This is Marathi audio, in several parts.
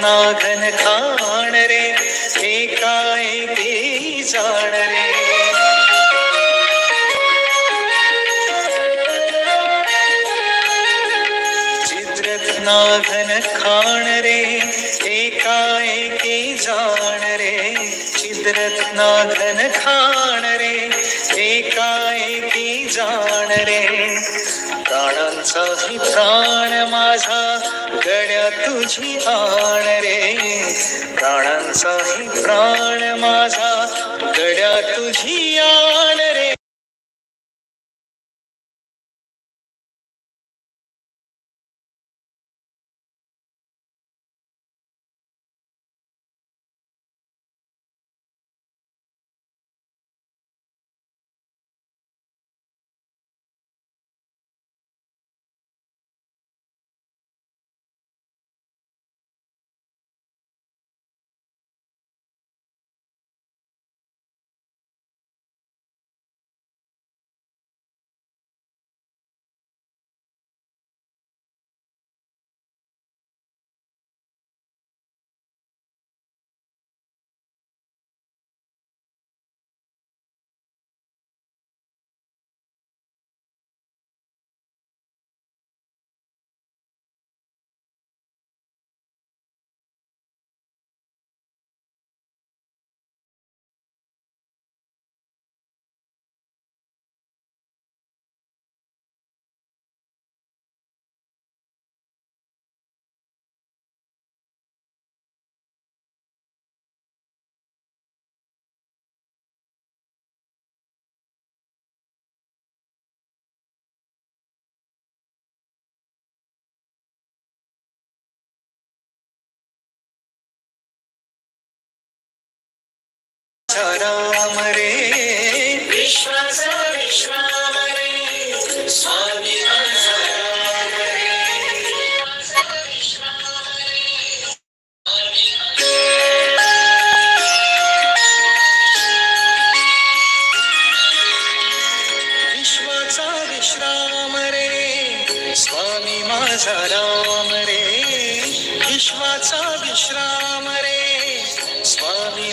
नागन खाण रे एकाएकी जाण रे. नागन खाण रे एकाएकी जाण रे. चित्रत्नाघन खाण रे एकाएकी जाण रे. प्राणांचाही प्राण माझा गड्या तुझी आण रे. प्राणांचाही प्राण माझा. गड्या तुझी आण रे राम रे विश्वाचा विश्राम रे स्वामी माझा राम रे विश्वाचा विश्राम रे स्वामी माझा राम रे विश्वाचा विश्राम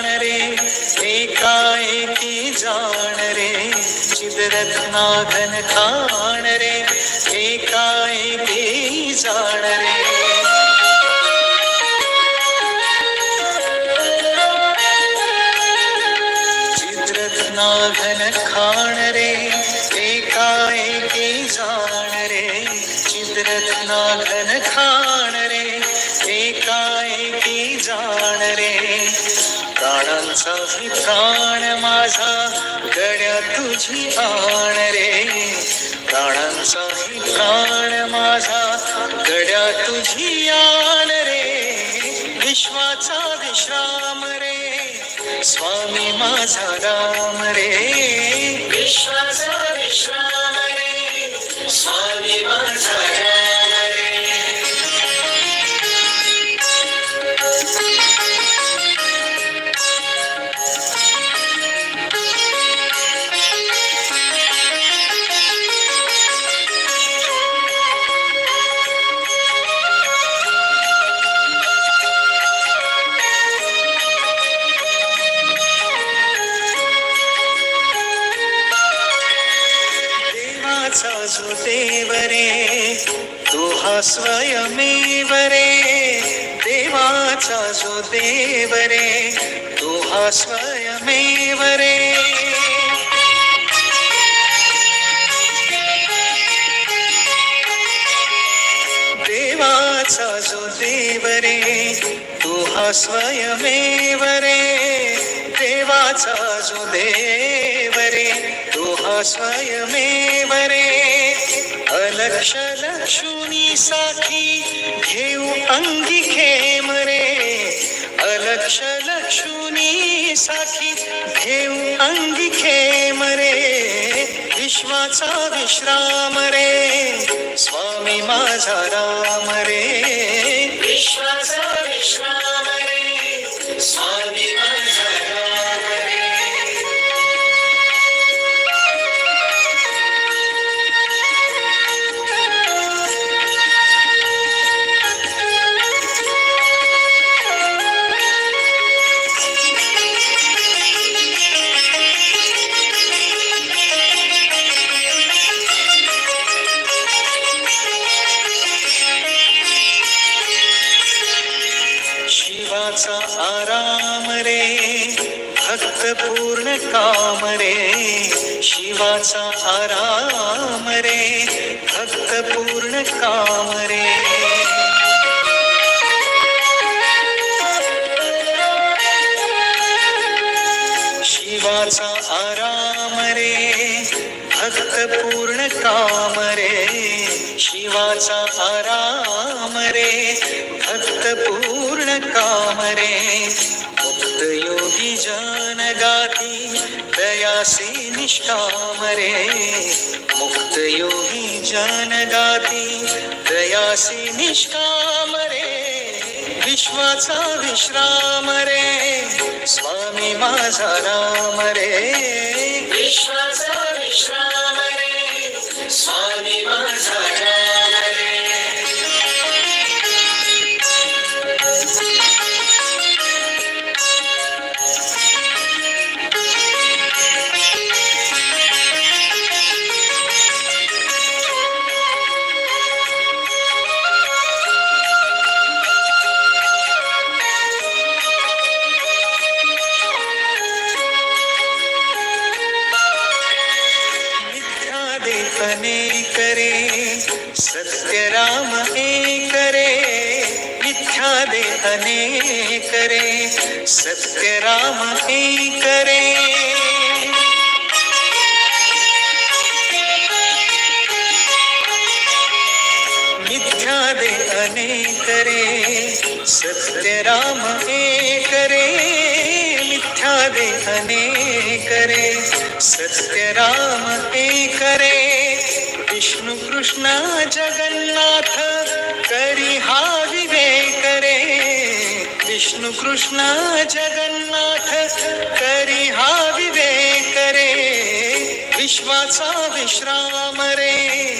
खाण रे? एकाएकी जाण रे? चित्रत्नाघन खाण रे? एकाएकी जाण रे? प्राणांचाही प्राण माझा गड्या तुझी आण रे. प्राणांचा प्राण माझा गड्या तुझी आण रे. विश्वाचा विश्राम रे स्वामी माझा राम रे. विश्वाचा विश्राम रे स्वामी माझा जो देव रे तो हा स्वयमेव रे देवाचा जो देव रे तो हा स्वयमेव रे अलक्ष लक्षुनी साठी घेऊ अंगी खेम रे अलक्ष लक्षुनी साठी घेऊ अंगी खेम रे विश्वाचा विश्राम रे. स्वामी माझा राम रे. शिवाचा आराम रे भक्त पूर्ण काम रे. शिवाचा आराम रे भक्त पूर्ण काम रे. शिवाचा आराम रे भक्त पूर्ण काम रे. शिवाचा आराम रे भक्त पूर्ण काम रे मुक्त योगी जन गाती दयासी निष्कामरे। मुक्त योगी जन गाती दयासी निष्कामरे। विश्वाचा विश्राम रे स्वामी माझा राम रे विश्वाचा विश्राम रे स्वामी माझा राम करे रे सत्य राम एक रे मिथ्या दे अनेक रे सत्य राम एक रे विष्णु कृष्ण जगन्नाथ करी हा विवेक रे विष्णु कृष्ण जगन्नाथ करी हा विवेक रे विश्वाचा विश्राम रे.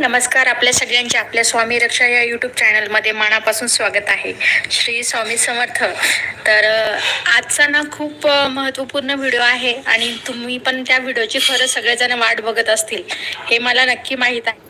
नमस्कार आपल्या सगळ्यांचे आपल्या स्वामी रक्षा या यूट्यूब चॅनलमध्ये मनापासून स्वागत आहे. श्री स्वामी समर्थ. तर आजचा ना खूप महत्त्वपूर्ण व्हिडिओ आहे आणि तुम्ही पण त्या व्हिडिओची खरं सगळेजण वाट बघत असतील. हे मला नक्की माहीत आहे.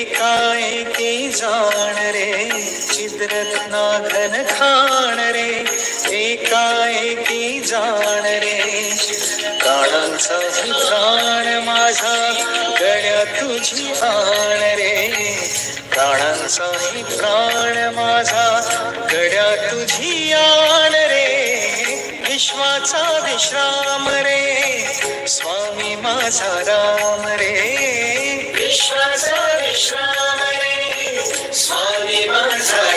एकाएकी जाण रे चित्ररत्नाघन खाण रे. काय की जाण रे काळांचा ही प्राण माझा गड्या तुझी आण रे. प्राणांचा ही प्राण माझा गड्या तुझी विश्वाचा विश्राम रे. स्वामी माझा राम रे. विश्वाचा विश्राम रे. स्वामी माझा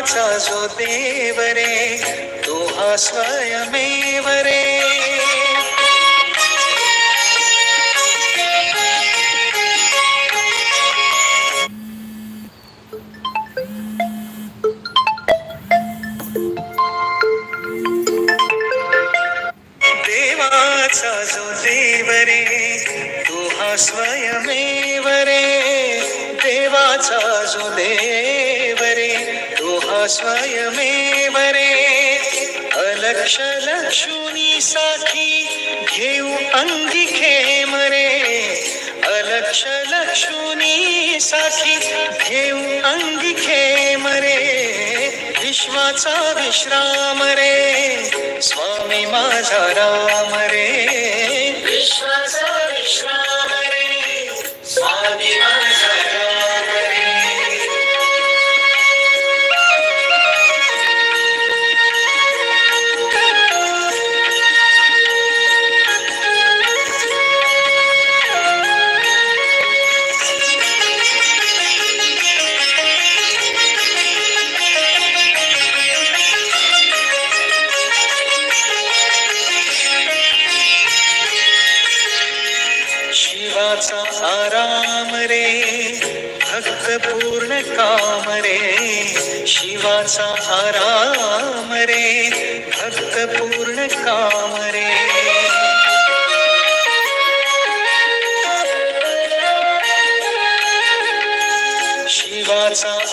देवाचा जो देव रे तो हा स्वयमेव रे स्वयमेव रे अलक्ष लक्षुनी साखी घेऊ अंगी खेम रे अलक्ष लक्षुनी साखी घेऊ अंगी खेम रे विश्वाचा विश्राम रे स्वामी माझा राम रे।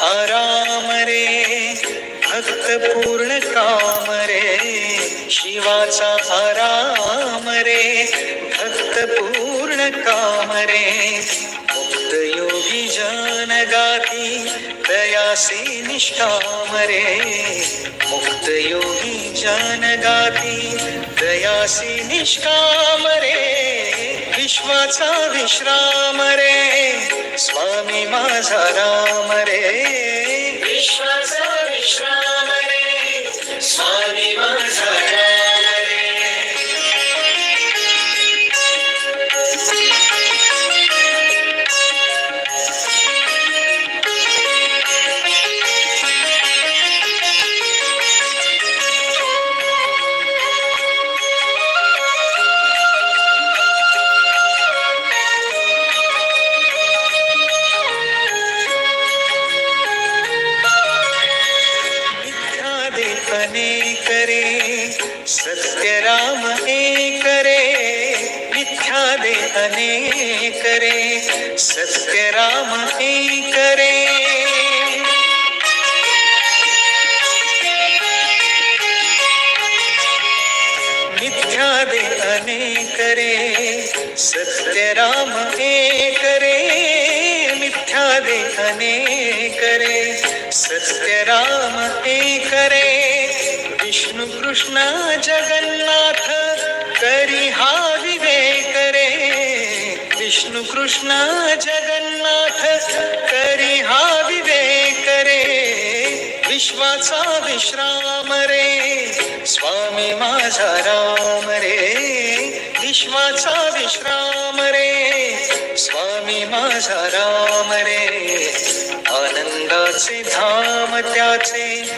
आराम रे भक्त पूर्ण काम रे. शिवाचा आराम रे भक्त पूर्ण काम रे. मुक्त योगी जन गाती दयासी निष्काम रे. मुक्त योगी जन गाती दयासी निष्काम रे. विश्वाचा विश्राम रे. स्वामी माझा राम रे. विश्वाचा विश्राम रे. स्वामी माझा सत्य राम एक रे मिथ्या दे अनेक रे. सत्य राम एक रे. मिथ्या दे अनेक रे सत्य राम एक रे. मिथ्या दे अनेक रे सत्य राम कृष्ण जगन्नाथ करी हा विवेक रे. विष्णु कृष्ण जगन्नाथ करी हा विवेक रे. विश्वाचा विश्राम रे. स्वामी माझा राम रे. विश्वाचा विश्राम रे. स्वामी माझा राम रे. आनंदाचे धाम त्याचे